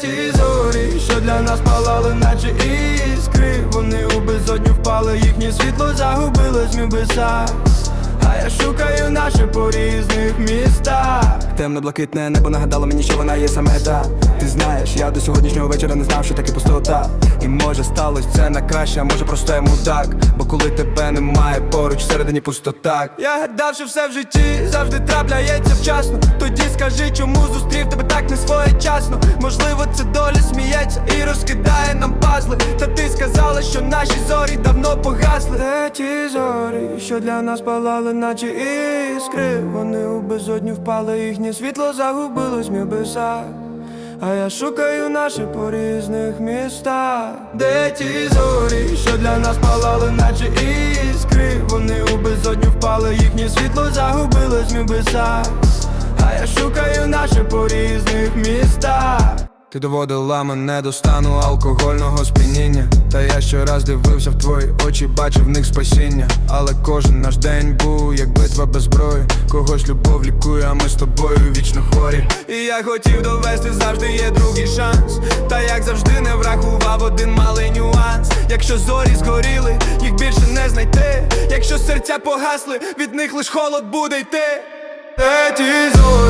ті зорі, що для нас палали, наче іскри? Вони у безодню впали, їхнє світло загубилось в небесах А я шукаю наше по різних містах. Темно-блакитне небо нагадало мені, що вона є саме та. Ти знаєш, я до сьогоднішнього вечора не знав, що таке пустота. І може сталося це на краще, а може просто я мудак Бо коли тебе немає поруч, всередині пустота. Я гадав, що все в житті завжди трапляється вчасно. Тоді скажи, чому зустрів тебе так не своєчасно. Можливо, це доля сміється і розкидає нам пазли. Та ти сказала, що наші зорі давно погасли. Де ті зорі, що для нас палали, наче іскри? Вони у безодню впали, їхнє світло загубилось в небесах а я шукаю наше по різних містах. Де ті зорі, що для нас палали, наче іскри? Вони у безодню впали, їхнє світло загубилось в небесах А я шукаю наше по різних містах. Ти доводила мене до стану алкогольного сп'яніння. Та я щораз дивився в твої очі, бачив в них спасіння. Але кожен наш день був як битва без зброї. Когось любов лікує, а ми з тобою вічно хворі. І я хотів довести, завжди є другий шанс. Та як завжди не врахував один малий нюанс. Якщо зорі згоріли, їх більше не знайти. Якщо серця погасли, від них лиш холод буде йти. Де ті зорі,